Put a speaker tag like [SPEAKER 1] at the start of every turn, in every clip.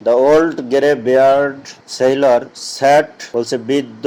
[SPEAKER 1] The old grey beard sailor sat বলছে বৃদ্ধ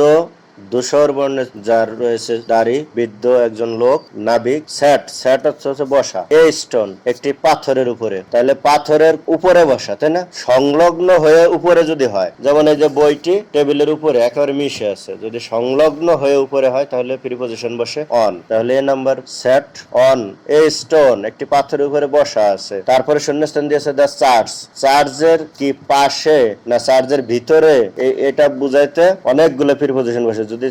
[SPEAKER 1] ধূসর বর্ণের যার রয়েছে দাড়ি বৃদ্ধ, একজন লোক, নাবিক, স্যাট। স্যাট হচ্ছে বসা। এ স্টোন একটি পাথরের উপরে। তাহলে পাথরের উপরে বসা, তাই না? সংলগ্ন হয়ে উপরে যদি হয়, যেমন এই যে বইটি টেবিলের উপরে একেবারে মিশে আছে। যদি সংলগ্ন হয়ে উপরে হয়, তাহলে প্রিপোজিশন বসে অন। তাহলে A number sat on. A stone একটি পাথরের উপরে বসা আছে। তারপরে শূন্যস্থান দিয়েছে দ্য চার্জ চার্জের কি পাশে না চার্জের ভিতরে? এটা বুঝাইতে অনেকগুলো প্রিপোজিশন বসে। যদি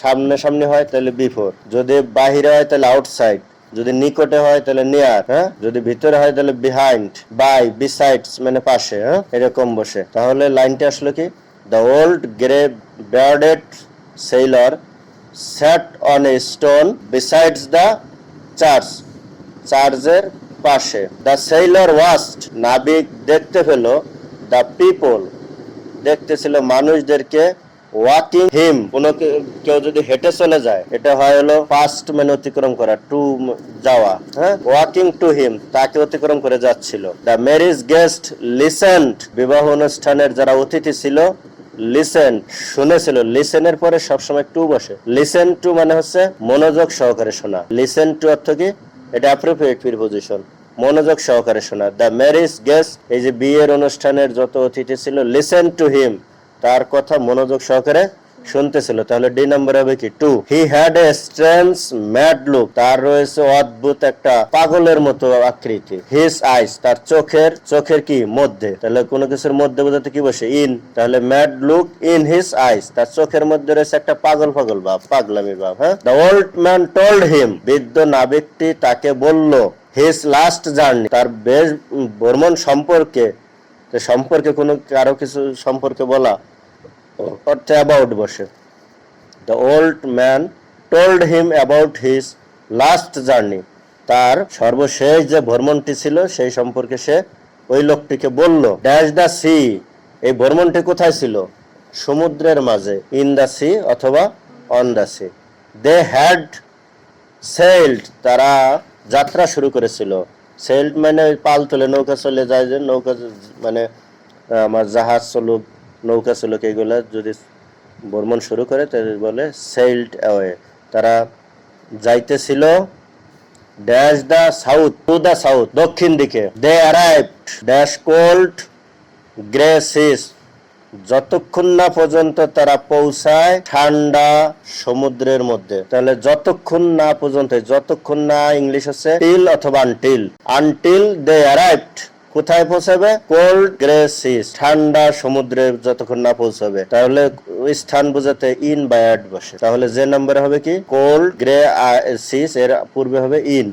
[SPEAKER 1] সামনে সামনে হয়, তাহলে বিফোর যদি বাহিরে হয়, তাহলে আউটসাইড যদি নিকটে হয়, তাহলে নিয়ার হ্যাঁ? যদি ভিতরে হয়, তাহলে বিহাইন্ড বাই বিসাইডস মানে পাশে হ্যাঁ? এরকম বসে। তাহলে লাইনটা আসলো কি? The old grey bearded sailor sat on a stone besides the church চার্চের পাশে। দ্য সেইলর ওয়াস্ট নাবিক দেখতে পেল দ্য পিপল দেখতেছিল মানুষদেরকে ওয়াকিং হিম কোন কেউ যদি হেঁটে চলে যায়, এটা হয় হলো ফার্স্ট মানে অতিক্রম করা টু যাওয়া হ্যাঁ? ওয়াকিং টু হিম তাকে অতিক্রম করে যাচ্ছিল। দ্য ম্যারিজ গেস্ট লিসেন্ট বিবাহ অনুষ্ঠানের যারা অতিথি ছিল লিসেন শুনেছিল। লিসেনের পরে সবসময় টু বসে। লিসেন টু মানে হচ্ছে মনোযোগ সহকারে শোনা। লিসেন টু অর্থ কি? এটা অ্যাপ্রোপ্রিয়েট প্রিপোজিশন মনোযোগ সহকারে শোনা। দ্য ম্যারিজ গেস্ট এই যে বিয়ের অনুষ্ঠানের যত অতিথি ছিল লিসেন টু হিম তার কথা মনোযোগ সহকারে শুনতেছিল। তাহলে ডি নাম্বার হবে কি? To he had a strange mad look তার রয়েছে অদ্ভুত একটা পাগলের মতো আকৃতি। হিস আইস তার চোখের চোখের কি? মধ্যে। তাহলে কোনো কিছুর মধ্যে বোঝাতে কি বসে? ইন তাহলে mad look in his eyes তার চোখের মধ্যে রয়েছে একটা পাগল পাগল ভাব পাগলামি বাপ হ্যাঁ? The old man told him বৃদ্ধ নাবিকটি তাকে বলল হিস লাস্ট জার্নি তার বেশ ভ্রমণ সম্পর্কে সম্পর্কে কোনো কারও কিছু সম্পর্কে বলা অর্থে অ্যাবাউট বসে। The old man told him about his last journey তার সর্বশেষ যে ভ্রমণটি ছিল, সেই সম্পর্কে সে ওই লোকটিকে বলল ড্যাশ দ্য সি এই ভ্রমণটি কোথায় ছিল? সমুদ্রের মাঝে ইন দ্য সি অথবা on the sea they had sailed তারা যাত্রা শুরু করেছিল। সেল্ড মানে পাল তুলে নৌকা চলে যায় যে, নৌকা মানে আমার জাহাজ চলুক নৌকা চলুক এগুলো? যদি ভ্রমণ শুরু করে তাহলে বলে সেল্ড অ্যাওয়ে তারা যাইতেছিল dash the south to the south দক্ষিণ দিকে। They arrived dash cold grey seas যতক্ষণ না পর্যন্ত তারা পৌঁছায় ঠান্ডা সমুদ্রের মধ্যে। তাহলে যতক্ষণ না পর্যন্ত, যতক্ষণ না ইংলিশ হচ্ছে টিল অথবা আনটিল আনটিল দে অ্যারাইভড কোথায় পৌঁছাবে? কোল্ড গ্রে সিস ঠান্ডা সমুদ্রে যতক্ষণ না পৌঁছাবে। তাহলে ওই স্থান বোঝাতে ইন বা অ্যাড বসে। তাহলে যে নাম্বারে হবে কি? কোল্ড গ্রে সিস এর পূর্বে হবে ইন।